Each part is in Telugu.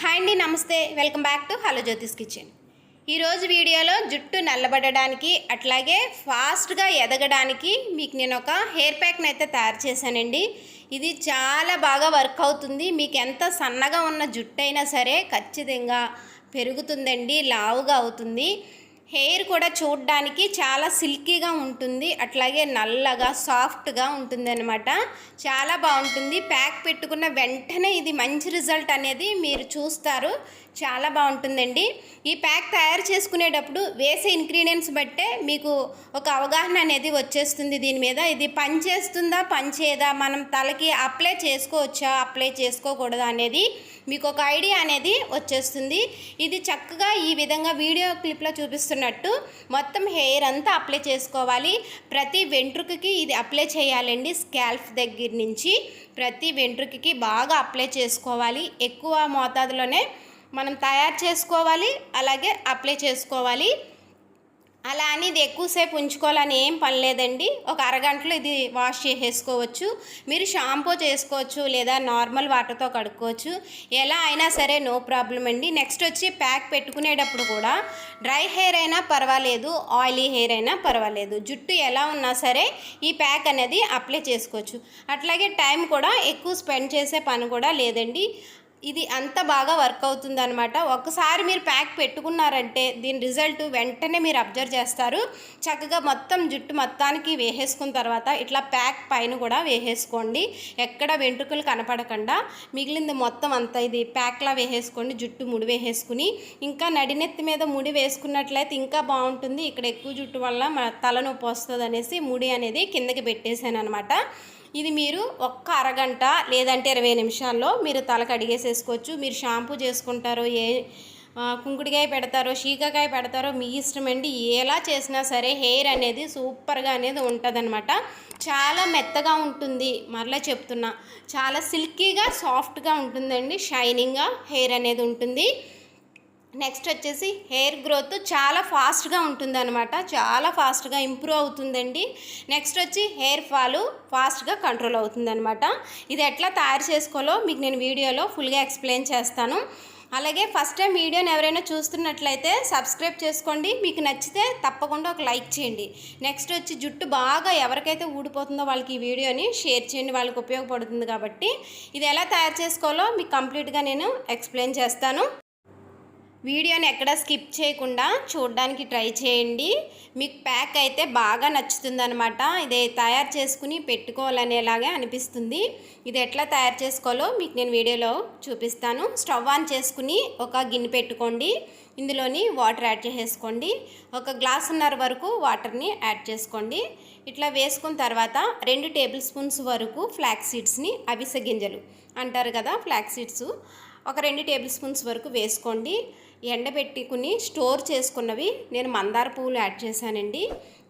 హాయ్ అండి నమస్తే. Welcome back to hello Jyothish kitchen. ఈరోజు వీడియోలో జుట్టు నల్లబడడానికి అట్లాగే ఫాస్ట్గా ఎదగడానికి మీకు నేను ఒక హెయిర్ ప్యాక్ని అయితే తయారు చేశానండి. ఇది చాలా బాగా వర్క్ అవుతుంది. మీకు ఎంత సన్నగా ఉన్న జుట్టు అయినా సరే ఖచ్చితంగా పెరుగుతుందండి లావుగా అవుతుంది. హెయిర్ కూడా చూడడానికి చాలా సిల్కీగా ఉంటుంది. అట్లాగే నల్లగా సాఫ్ట్గా ఉంటుంది అనమాట చాలా బాగుంటుంది. ప్యాక్ పెట్టుకున్న వెంటనే ఇది మంచి రిజల్ట్ అనేది మీరు చూస్తారు. చాలా బాగుంటుందండి. ఈ ప్యాక్ తయారు చేసుకునేటప్పుడు వేసే ఇంగ్రీడియంట్స్ బట్టే మీకు ఒక అవగాహన అనేది వచ్చేస్తుంది దీని మీద. ఇది పని చేస్తుందా పని చేయదా మనం తలకి అప్లై చేసుకోవచ్చా అప్లై చేసుకోకూడదా అనేది మీకు ఒక ఐడియా అనేది వచ్చేస్తుంది. ఇది చక్కగా ఈ విధంగా వీడియో క్లిప్లో చూపిస్తున్నట్టు మొత్తం హెయిర్ అంతా అప్లై చేసుకోవాలి. ప్రతి వెంట్రుకకి ఇది అప్లై చేయాలండి. స్కాల్ఫ్ దగ్గర నుంచి ప్రతి వెంట్రుకకి బాగా అప్లై చేసుకోవాలి. ఎక్కువ మోతాదులోనే మనం తయారు చేసుకోవాలి అలాగే అప్లై చేసుకోవాలి. అలా అని ఇది ఎక్కువసేపు ఉంచుకోవాలని ఏం పని లేదండి. ఒక అరగంటలో ఇది వాష్ చేసేసుకోవచ్చు. మీరు షాంపూ చేసుకోవచ్చు లేదా నార్మల్ వాటర్తో కడుక్కోవచ్చు. ఎలా అయినా సరే నో ప్రాబ్లం అండి. నెక్స్ట్ వచ్చి ప్యాక్ పెట్టుకునేటప్పుడు కూడా డ్రై హెయిర్ అయినా పర్వాలేదు ఆయిలీ హెయిర్ అయినా పర్వాలేదు. జుట్టు ఎలా ఉన్నా సరే ఈ ప్యాక్ అనేది అప్లై చేసుకోవచ్చు. అట్లాగే టైం కూడా ఎక్కువ స్పెండ్ చేసే పని కూడా లేదండి. ఇది అంత బాగా వర్క్ అవుతుంది అనమాట ఒకసారి మీరు ప్యాక్ పెట్టుకున్నారంటే దీని రిజల్ట్ వెంటనే మీరు అబ్జర్వ్ చేస్తారు. చక్కగా మొత్తం జుట్టు మొత్తానికి వేసేసుకున్న తర్వాత ఇట్లా ప్యాక్ పైన కూడా వేసేసుకోండి. ఎక్కడ వెంట్రుకలు కనపడకుండా. మిగిలింది మొత్తం అంతా ఇది ప్యాక్లా వేసేసుకోండి. జుట్టు ముడి వేసేసుకుని. ఇంకా నడినెత్తి మీద ముడి వేసుకున్నట్లయితే ఇంకా బాగుంటుంది. ఇక్కడ ఎక్కువ జుట్టు వల్ల మన తలనొప్పి వస్తుంది అనేసి ముడి అనేది కిందకి పెట్టేశాను అనమాట ఇది మీరు ఒక్క అరగంట లేదంటే ఇరవై నిమిషాల్లో మీరు తలకు అడిగేసేసుకోవచ్చు. మీరు షాంపూ చేసుకుంటారో ఏ కుంకుడికాయ పెడతారో షీకాకాయ పెడతారో మీ ఇష్టం అండి. ఎలా చేసినా సరే హెయిర్ అనేది సూపర్గా అనేది ఉంటుందన్నమాట. చాలా మెత్తగా ఉంటుంది మరలా చెప్తున్నా. చాలా సిల్కీగా సాఫ్ట్గా ఉంటుందండి. షైనింగ్గా హెయిర్ అనేది ఉంటుంది. నెక్స్ట్ వచ్చేసి హెయిర్ గ్రోత్ చాలా ఫాస్ట్గా ఉంటుందన్నమాట. చాలా ఫాస్ట్గా ఇంప్రూవ్ అవుతుందండి. నెక్స్ట్ వచ్చి హెయిర్ ఫాల్ ఫాస్ట్గా కంట్రోల్ అవుతుంది అనమాట ఇది ఎట్లా తయారు చేసుకోవాలో మీకు నేను వీడియోలో ఫుల్గా ఎక్స్ప్లెయిన్ చేస్తాను. అలాగే ఫస్ట్ టైం వీడియోని ఎవరైనా చూస్తున్నట్లయితే సబ్స్క్రైబ్ చేసుకోండి. మీకు నచ్చితే తప్పకుండా ఒక లైక్ చేయండి. నెక్స్ట్ వచ్చి జుట్టు బాగా ఎవరికైతే ఊడిపోతుందో వాళ్ళకి ఈ వీడియోని షేర్ చేయండి. వాళ్ళకి ఉపయోగపడుతుంది కాబట్టి. ఇది ఎలా తయారు చేసుకోవాలో మీకు కంప్లీట్గా నేను ఎక్స్ప్లెయిన్ చేస్తాను. వీడియోని ఎక్కడ స్కిప్ చేయకుండా చూడడానికి ట్రై చేయండి. మీకు ప్యాక్ అయితే బాగా నచ్చుతుందనమాట ఇది తయారు చేసుకుని పెట్టుకోవాలనేలాగే అనిపిస్తుంది. ఇది ఎట్లా తయారు చేసుకోవాలో మీకు నేను వీడియోలో చూపిస్తాను. స్టవ్ ఆన్ చేసుకుని ఒక గిన్నె పెట్టుకోండి. ఇందులోని వాటర్ యాడ్ చేసేసుకోండి. ఒక గ్లాసున్నర వరకు వాటర్ని యాడ్ చేసుకోండి. ఇట్లా వేసుకున్న తర్వాత రెండు టేబుల్ స్పూన్స్ వరకు ఫ్లాక్ సీడ్స్ని అవిసె గింజలు అంటారు కదా ఫ్లాక్ సీడ్స్. ఒక రెండు టేబుల్ స్పూన్స్ వరకు వేసుకోండి. ఎండబెట్టుకుని స్టోర్ చేసుకున్నవి నేను మందార పువ్వులు యాడ్ చేశానండి.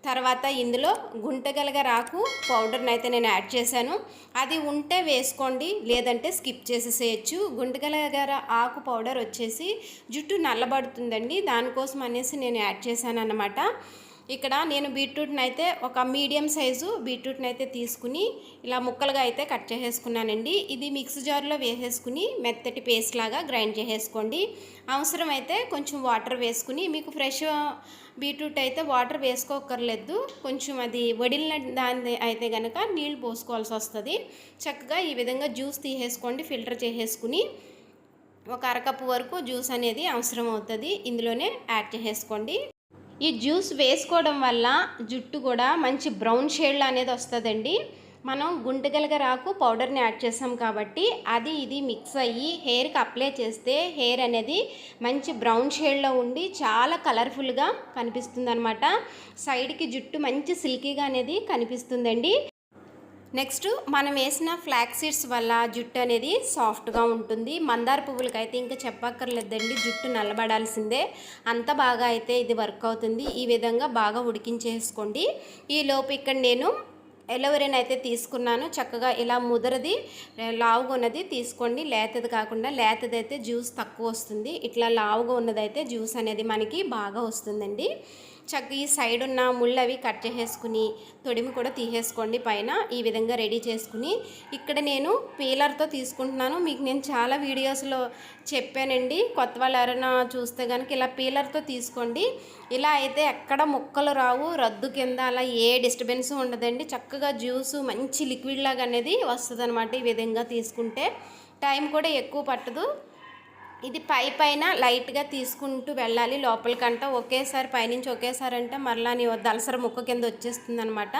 తర్వాత ఇందులో గుంటగలగ రాకు పౌడర్ని అయితే నేను యాడ్ చేశాను. అది ఉంటే వేసుకోండి లేదంటే స్కిప్ చేసేసేయచ్చు. గుంటగలగర ఆకు పౌడర్ వచ్చేసి జుట్టు నల్లబడుతుందండి. దానికోసం అనేసి నేను యాడ్ చేశాను అన్నమాట ఇక్కడ నేను బీట్రూట్ని అయితే ఒక మీడియం సైజు బీట్రూట్ని అయితే తీసుకుని ఇలా ముక్కలుగా అయితే కట్ చేసేసుకున్నానండి. ఇది మిక్స్ జార్లో వేసేసుకుని మెత్తటి పేస్ట్ లాగా గ్రైండ్ చేసేసుకోండి. అవసరమైతే కొంచెం వాటర్ వేసుకుని మీకు ఫ్రెష్ బీట్రూట్ అయితే వాటర్ వేసుకోకర్లేదు కొంచెం అది వడిలిన దాని అయితే కనుక నీళ్ళు పోసుకోవాల్సి వస్తుంది. చక్కగా ఈ విధంగా జ్యూస్ తీసేసుకోండి ఫిల్టర్ చేసేసుకుని ఒక అరకప్పు వరకు జ్యూస్ అనేది అవసరం అవుతుంది ఇందులోనే యాడ్ చేసేసుకోండి. ఈ జ్యూస్ వేసుకోవడం వల్ల జుట్టు కూడా మంచి బ్రౌన్ షేడ్లో అనేది వస్తుందండి. మనం గుంటగలగ రాకు పౌడర్ని యాడ్ చేసాం కాబట్టి అది ఇది మిక్స్ అయ్యి హెయిర్కి అప్లై చేస్తే హెయిర్ అనేది మంచి బ్రౌన్ షేడ్లో ఉండి చాలా కలర్ఫుల్గా కనిపిస్తుంది అనమాట సైడ్కి జుట్టు మంచి సిల్కీగా అనేది కనిపిస్తుందండి. నెక్స్ట్ మనం వేసిన ఫ్లాక్ సీడ్స్ వల్ల జుట్టు అనేది సాఫ్ట్గా ఉంటుంది. మందార పువ్వులకి అయితే ఇంకా చెప్పక్కర్లేదండి. జుట్టు నల్లబడాల్సిందే. అంత బాగా అయితే ఇది వర్క్ అవుతుంది. ఈ విధంగా బాగా ఉడికించేసుకోండి. ఈ లోపు ఇక్కడ నేను ఎలవరిని అయితే తీసుకున్నాను. చక్కగా ఇలా ముదరది లావుగా ఉన్నది తీసుకోండి. లేతది కాకుండా లేతది అయితే జ్యూస్ తక్కువ వస్తుంది. ఇట్లా లావుగా ఉన్నదైతే జ్యూస్ అనేది మనకి బాగా వస్తుందండి. చక్కగా ఈ సైడ్ ఉన్న ముళ్ళు అవి కట్ చేసేసుకుని తొడిమి కూడా తీసేసుకోండి పైన. ఈ విధంగా రెడీ చేసుకుని ఇక్కడ నేను పీలర్తో తీసుకుంటున్నాను. మీకు నేను చాలా వీడియోస్లో చెప్పానండి. కొత్త వాళ్ళు ఎవరైనా చూస్తే కనుక ఇలా పీలర్తో తీసుకోండి. ఇలా అయితే ఎక్కడ ముక్కలు రావు. రద్దు కింద అలా ఏ డిస్టర్బెన్స్ ఉండదండి. చక్కగా జ్యూస్ మంచి లిక్విడ్ లాగా అనేది వస్తుంది ఈ విధంగా తీసుకుంటే. టైం కూడా ఎక్కువ పట్టదు. ఇది పై పైన లైట్గా తీసుకుంటూ వెళ్ళాలి. లోపలికంట ఒకేసారి పైనుంచి ఒకేసారి అంటే మరలా నీ దలసర ముక్క కింద వచ్చేస్తుంది అనమాట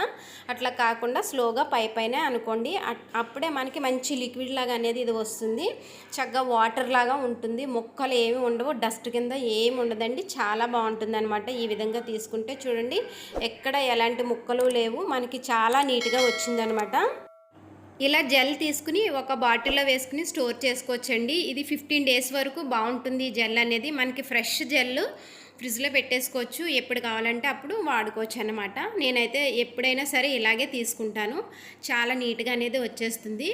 అట్లా కాకుండా స్లోగా పై పైన అనుకోండి. అట్- అప్పుడే మనకి మంచి లిక్విడ్ లాగా అనేది ఇది వస్తుంది. చక్కగా వాటర్ లాగా ఉంటుంది. మొక్కలు ఏమి ఉండవు. డస్ట్ కింద ఏమి ఉండదండి. చాలా బాగుంటుంది అనమాట ఈ విధంగా తీసుకుంటే. చూడండి ఎక్కడ ఎలాంటి ముక్కలు లేవు. మనకి చాలా నీట్గా వచ్చిందనమాట ఇలా జెల్ తీసుకుని ఒక బాటిల్లో వేసుకుని స్టోర్ చేసుకోవచ్చండి. ఇది ఫిఫ్టీన్ డేస్ వరకు బాగుంటుంది ఈ జెల్ అనేది. మనకి ఫ్రెష్ జెల్ ఫ్రిడ్జ్లో పెట్టేసుకోవచ్చు. ఎప్పుడు కావాలంటే అప్పుడు వాడుకోవచ్చు అనమాట నేనైతే ఎప్పుడైనా సరే ఇలాగే తీసుకుంటాను. చాలా నీట్గా అనేది వచ్చేస్తుంది.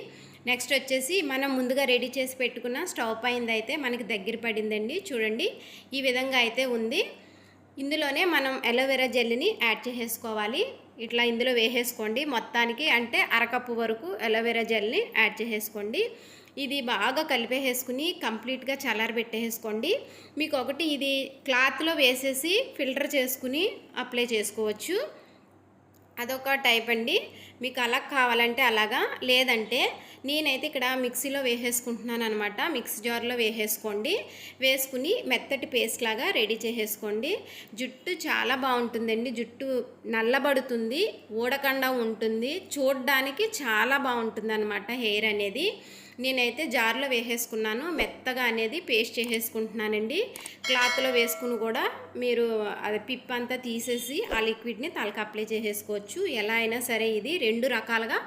నెక్స్ట్ వచ్చేసి మనం ముందుగా రెడీ చేసి పెట్టుకున్న స్టవ్ పైన అయితే మనకి దగ్గర పడిందండి. చూడండి ఈ విధంగా అయితే ఉంది. ఇందులోనే మనం అలోవెరా జెల్ని యాడ్ చేసేసుకోవాలి. ఇట్లా ఇందులో వేసేసుకోండి. మొత్తానికి అంటే అరకప్పు వరకు అలోవెరా జెల్ని యాడ్ చేసేసుకోండి. ఇది బాగా కలిపేసేసుకుని కంప్లీట్గా చల్లారబెట్టేసుకోండి మీకు ఒకటి ఇది క్లాత్లో వేసేసి ఫిల్టర్ చేసుకుని అప్లై చేసుకోవచ్చు. అదొక టైప్ అండి. మీకు అలా కావాలంటే అలాగా లేదంటే నేనైతే ఇక్కడ మిక్సీలో వేసేసుకుంటున్నాను అనమాట మిక్సీ జార్లో వేసేసుకోండి. వేసుకుని మెత్తటి పేస్ట్ లాగా రెడీ చేసేసుకోండి. జుట్టు చాలా బాగుంటుందండి. జుట్టు నల్లబడుతుంది ఊడకుండా ఉంటుంది. చూడడానికి చాలా బాగుంటుంది అనమాట హెయిర్ అనేది. నేనైతే జార్లో వేసేసుకున్నాను. మెత్తగా అనేది పేస్ట్ చేసేసుకుంటున్నానండి. క్లాత్లో వేసుకుని కూడా మీరు అది పిప్ అంతా తీసేసి ఆ లిక్విడ్ని తలకి అప్లై చేసేసుకోవచ్చు. ఎలా అయినా సరే ఇది రెండు రకాలుగా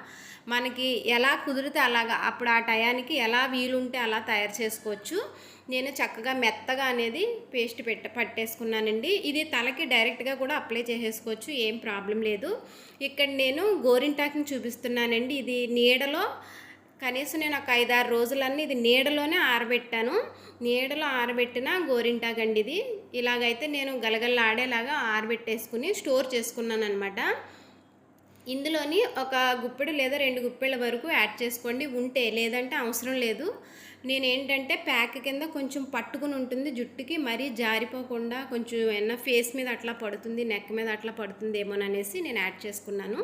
మనకి ఎలా కుదిరితే అలాగా అప్పుడు ఆ టయానికి ఎలా వీలుంటే అలా తయారు చేసుకోవచ్చు. నేను చక్కగా మెత్తగా అనేది పేస్ట్ పెట్ట పట్టేసుకున్నానండి. ఇది తలకి డైరెక్ట్గా కూడా అప్లై చేసేసుకోవచ్చు. ఏం ప్రాబ్లం లేదు. ఇక్కడ నేను గోరింటాకుని చూపిస్తున్నానండి. ఇది నీడలో కనీసం నేను ఒక ఐదారు రోజులన్నీ ఇది నీడలోనే ఆరబెట్టాను. నీడలో ఆరబెట్టిన గోరింటాకండి ఇది ఇలాగైతే నేను గలగల్లా ఆడేలాగా ఆరబెట్టేసుకుని స్టోర్ చేసుకున్నాను అనమాట ఇందులోని ఒక గుప్పెడు లేదా రెండు గుప్పెళ్ళ వరకు యాడ్ చేసుకోండి. ఉంటే లేదంటే అవసరం లేదు. నేను ఏంటంటే ప్యాక్ కింద కొంచెం పట్టుకుని ఉంటుంది జుట్టుకి మరీ జారిపోకుండా కొంచెం ఏమన్నా ఫేస్ మీద అట్లా పడుతుంది నెక్ మీద అట్లా పడుతుందేమోననేసి నేను యాడ్ చేసుకున్నాను.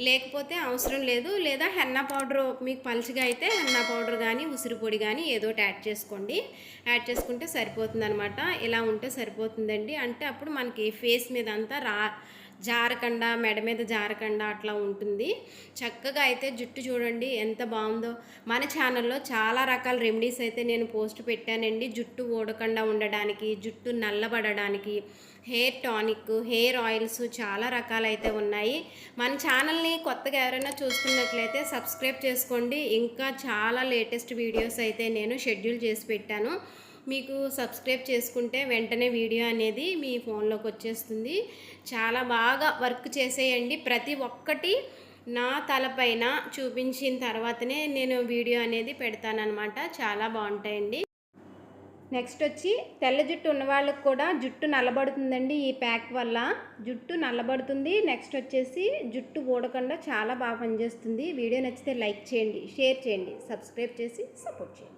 లేకపోతే అవసరం లేదు. లేదా హెన్నా పౌడర్ మీకు పలుచగా అయితే హెన్నా పౌడర్ కానీ ఉసిరి పొడి కానీ ఏదో ఒకటి యాడ్ చేసుకోండి. యాడ్ చేసుకుంటే సరిపోతుంది అనమాట ఇలా ఉంటే సరిపోతుందండి. అంటే అప్పుడు మనకి ఫేస్ మీద అంతా రా జారకుండా మెడ మీద జారకుండా అట్లా ఉంటుంది. చక్కగా అయితే జుట్టు చూడండి ఎంత బాగుందో. మన ఛానల్లో చాలా రకాల రెమెడీస్ అయితే నేను పోస్ట్ పెట్టానండి. జుట్టు ఊడకుండా ఉండడానికి జుట్టు నల్లబడడానికి హెయిర్ టానిక్ హెయిర్ ఆయిల్స్ చాలా రకాలైతే ఉన్నాయి. మన ఛానల్ని కొత్తగా ఎవరైనా చూస్తున్నట్లయితే సబ్స్క్రైబ్ చేసుకోండి. ఇంకా చాలా లేటెస్ట్ వీడియోస్ అయితే నేను షెడ్యూల్ చేసి పెట్టాను. మీకు సబ్స్క్రైబ్ చేసుకుంటే వెంటనే వీడియో అనేది మీ ఫోన్లోకి వచ్చేస్తుంది. చాలా బాగా వర్క్ చేసేయండి. ప్రతి ఒక్కటి నా తలపైన చూపించిన తర్వాతనే నేను వీడియో అనేది పెడతానన్నమాట. చాలా బాగుంటాయండి. నెక్స్ట్ వచ్చి తెల్ల జుట్టు ఉన్న వాళ్ళకి కూడా జుట్టు నల్లబడుతుందండి ఈ ప్యాక్ వల్ల. జుట్టు నల్లబడుతుంది. నెక్స్ట్ వచ్చేసి జుట్టు ఊడకుండా చాలా బాగా పనిచేస్తుంది. వీడియో నచ్చితే లైక్ చేయండి షేర్ చేయండి సబ్స్క్రైబ్ చేసి సపోర్ట్ చేయండి.